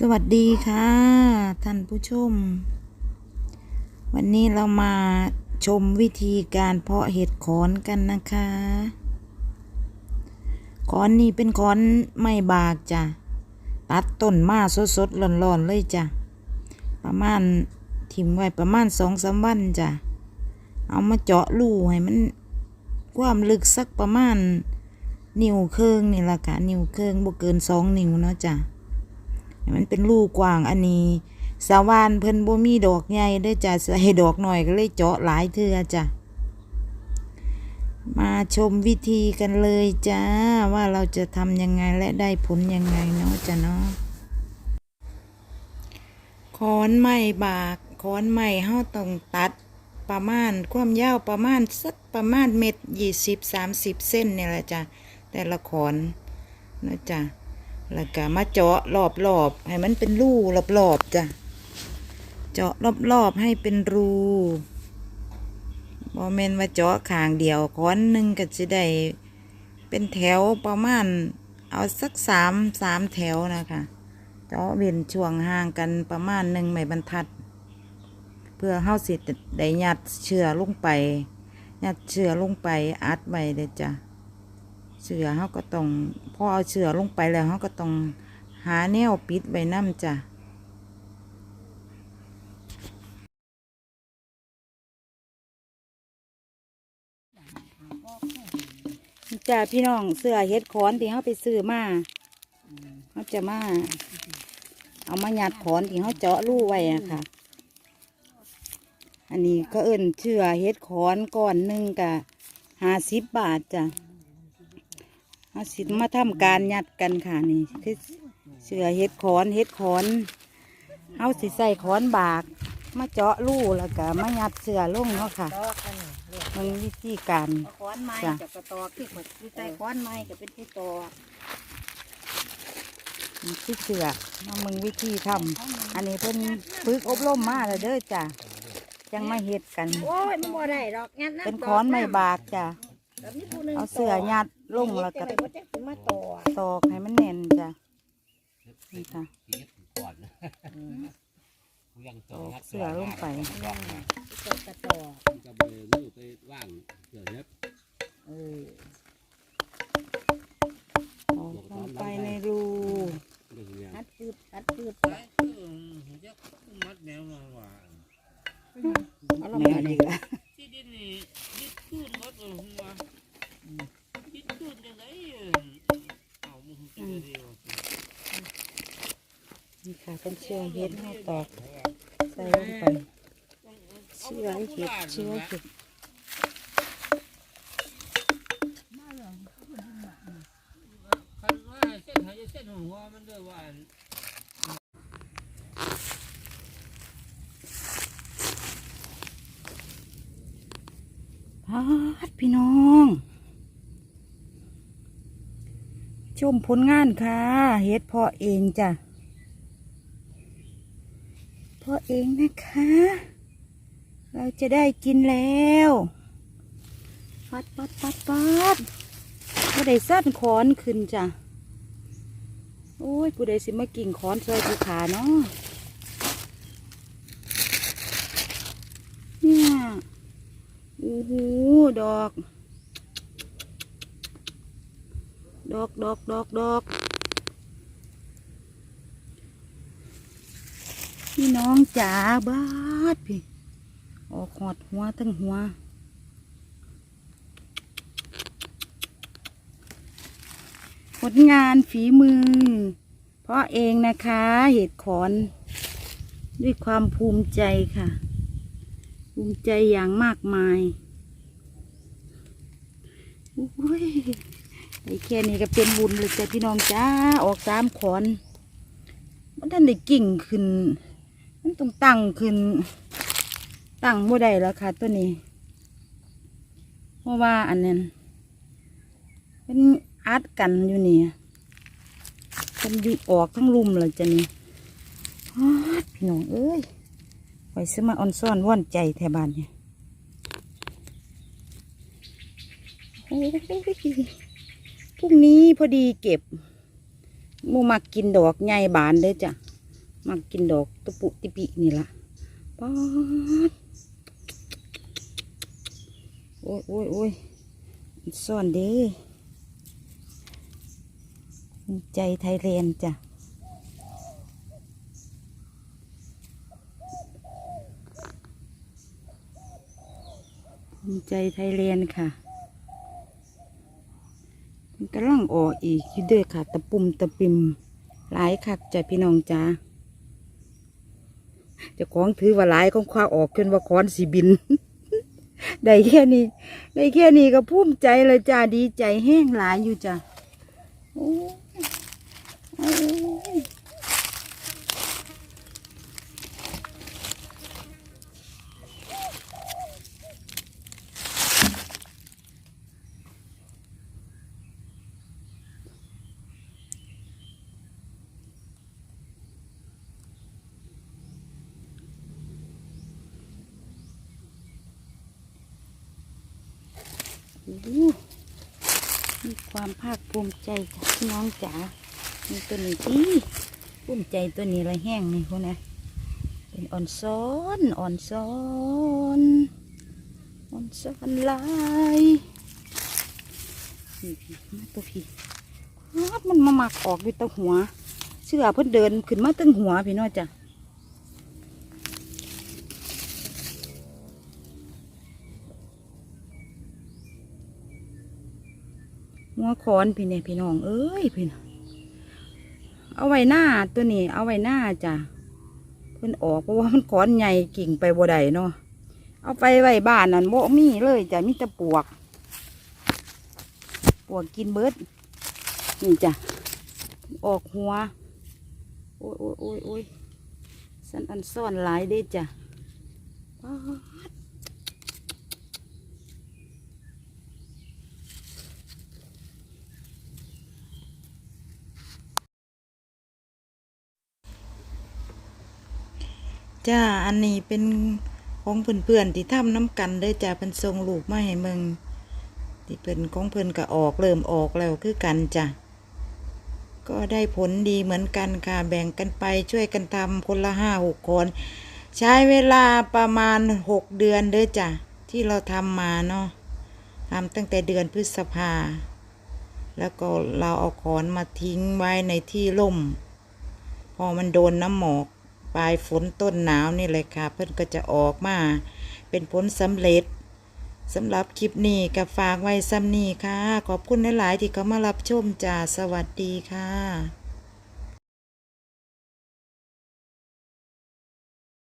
สวัสดีค่ะ ท่านผู้ชม วันนี้เรามาชมวิธีการเพาะเห็ดขอนกันนะคะ ขอนนี่เป็นขอนไม่บากจ้ะ ตัดต้นมาสดๆร้อนๆเลยจ้ะ ประมาณถิ่มไว้ประมาณสองสามวันจ้ะ เอามาเจาะรูให้มันความลึกสักประมาณ นิ้วเครื่องนี่ละค่ะ นิ้วเครื่องบ่เกินสองนิ้วเนาะจ้ะ มันเป็นลูกกว้างอันนี้สาวานเพิ่นบ่มีดอกใหญ่เด้จ้ะใส่ดอกหน่อยก็เลยเจาะหลายเทื่อจ้ะมาชมวิธีกันเลยจ้า ว่าเราจะทำยังไงและได้ผลยังไงเนาะจ้ะเนาะขอนไม้บากขอนไม้เฮาต้องตัดประมาณความยาวประมาณสักประมาณเม็ดยี่สิบสามสิบเส้นเนี่ยแหละจ้ะแต่ละขอนนะจ้ะ แล้วก็มาเจาะรอบๆให้มันเป็นรูรอบๆจ้ะ เจาะรอบๆให้เป็นรูบอเมนว่าเจาะขางเดียวค้อนหนึ่งก็จะได้เป็นแถวประมาณเอาสักสามสามแถวนะคะเจาะเว้นช่วงห่างกันประมาณหนึ่งไม่บรรทัด เพื่อเฮาสิได้ยัดเชือลงไปยัดเชือลงไปอัดไว้เด้อจ้ะ เสือเขาก็ต้องพอเอาเสือลงไปแล้วเขาก็ต้องหาแนวปิดไว้น้ำจ้ะจ้าพี่น้องเสือเฮ็ดขอนที่เขาไปซื้อมาเขาจะมา เอามาหยัดขอนที่เขาเจาะรูไว้อะค่ะ อันนี้ก็เอิ่นเชือเฮ็ดขอนก้อนหนึ่งกะห้าสิบบาทจ้ะ เอาสิมาทำการยัดกันค่ะนี่คือเสือเห็ดขอนเห็ดขอนเอาสิใส่ขอนบาก มาเจาะรูแล้วก็มายัดเสือลงเนาะค่ะตอกกันนี่เรียกมันวิธีการเอาค้อนไม้จ้ะกับกระตอกที่ขดที่ใต้ค้อนไม้ก็เป็นที่ตอกที่เสือมามึงวิธีทำอันนี้เพิ่นฝึกอบรมมาแล้วเด้อจ้ะจังมาเฮ็ดกัน โอ้ยมันบ่ได้ดอกงั้นนะเป็นขอนไม้บากจ้ะแบบนี้ผู้หนึ่ง เอาเสือยัดลงแล้วก็เฮ็ดจังไดบ่จักสิมาตอกตอกให้มันแน่นจ้ะนี่ค่ะเทียบก่อนนะกูยังตอกเสือลงไปตอกกระตอกจะไปมือไปว่างเสือเฮ็ดเออตอกลงไปในรูเรื่องเนี้ยอัดปืดอัดปืดมัดแนวมาว่าเอาลงแม่ไปนี่ละ ที่ดินนี่ยึดขึ้นมัดเอาหัวยึดขึ้นยังไงเอามึงจะได้ดีวะ นี่ค่ะ เชื่อเห็ดให้ตอกใส่ลงไปเชื่อเห็ดเชื่อเห็ดพาดพี่น้อง ชมผลงานค่ะ เฮ็ดพาะเองจ้ะ พาะเองนะคะ เราจะได้กินแล้วปัดปัดปัดปัดผู้ใดสั้นขอนขึ้นจ้ะ โอ้ยผู้ใดสิมากิ่งขอนซอยภูขาเนาะเนี่ยโอ้โหดอก ดอกดอกดอกดอก พี่น้องจ๋าบาดพี่ ออกหอดหัวทั้งหัว ผลงานฝีมือ เพราะเองนะคะเห็ดขอน ด้วยความภูมิใจค่ะ ภูมิใจอย่างมากมายอุ้ยไอ้แค่นี้ก็เป็นบุญเลยจ้ะพี่น้องจ้า ออกสามขอนมันท่านได้กิ่งขึ้น มันต้องตั้งขึ้น ตั้งบ่ได้แล้วค่ะ ตัวนี้ เพราะว่าอันนั้นเป็นอัดกันอยู่นี่มันอยู่ออกทั้งลุมเลยจ้ะนี่พี่น้องเอ้ยไว้ซื้อมาออนซ่อนว่อนใจแถบานเนี่ยโอ้ยพรุ่งนี้พอดีเก็บมูมักกินดอกใหญ่บานเด้อจ้ะ มักกินดอกตุปุติปินี่ละป๊าดโอ้ยโอ้ยโอ้ยซ่อนเด้ใจไทยแลนด์จ้ะใจไทยแลนด์ค่ะมันกำลังออกอีกอยู่เด้อค่ะ ตะปุ่มตะปิมหลายคักจ้ะพี่น้องจ้า จะของถือว่าหลายของคว้าออกจนว่าคอนสีบิน ได้แค่นี้ ได้แค่นี้ก็ภูมิใจเลยจ้าดีใจแห้งหลายอยู่จ้าโอ้ยโอ้ย โอ้โห มีความภาคภูมิใจจ้ะพี่น้องจ๋ามีตัวนี้ที่ภูมิใจตัวนี้อะไรแห้งนี่คุณนะเป็นอ่อนซ้อนอ่อนซ้อนอ่อนซ้อนลายนี่พี่มาตัวพี่ครับมันมาหมักออกด้วยตะหัว เสื้อเพิ่นเดินขึ้นมาตั้งหัวพี่น้องจ้ะ หัวคอนพี่เนี่ยพี่น้อง เอ้ยพี่นเอาไว้หน้าตัวนี้ เอาไว้หน้าจ้ะเพิ่นออกเพราะว่ามันคอนใหญ่กิ่งไปบ่ได้เนาะเอาไปไว้บ้านนั่นบ่มีเลยจ้ะมีแต่ปวก ปวกกินเบิดนี่จ้ะออกหัวโอ้ยโอ้ยโอ้ยโอ้ยสันอันซ่อนหลายเด้จ้ะ จ้าอันนี้เป็นของเพื่อนๆที่ทำน้ำกันได้จ้าเป็นทรงลูกมาให้เมืองที่เพิ่นของเพิ่นก็ออกเริ่มออกแล้วคือกันจ้ะก็ได้ผลดีเหมือนกันค่ะแบ่งกันไปช่วยกันทำคนละห้าหกคน ใช้เวลาประมาณหกเดือนเด้อจ้ะที่เราทำมาเนาะทำตั้งแต่เดือนพฤษภา แล้วก็เราเอาขอนมาทิ้งไว้ในที่ร่ม พอมันโดนน้ำหมอก ปลายฝนต้นหนาวนี่เลยค่ะ เพื่อนก็จะออกมา เป็นผลสำเร็จสำหรับคลิปนี้ก็ฝากไว้ซ้ำนี้ค่ะ ขอบคุณหลาย ๆ ที่เขามารับชมจ้าสวัสดีค่ะ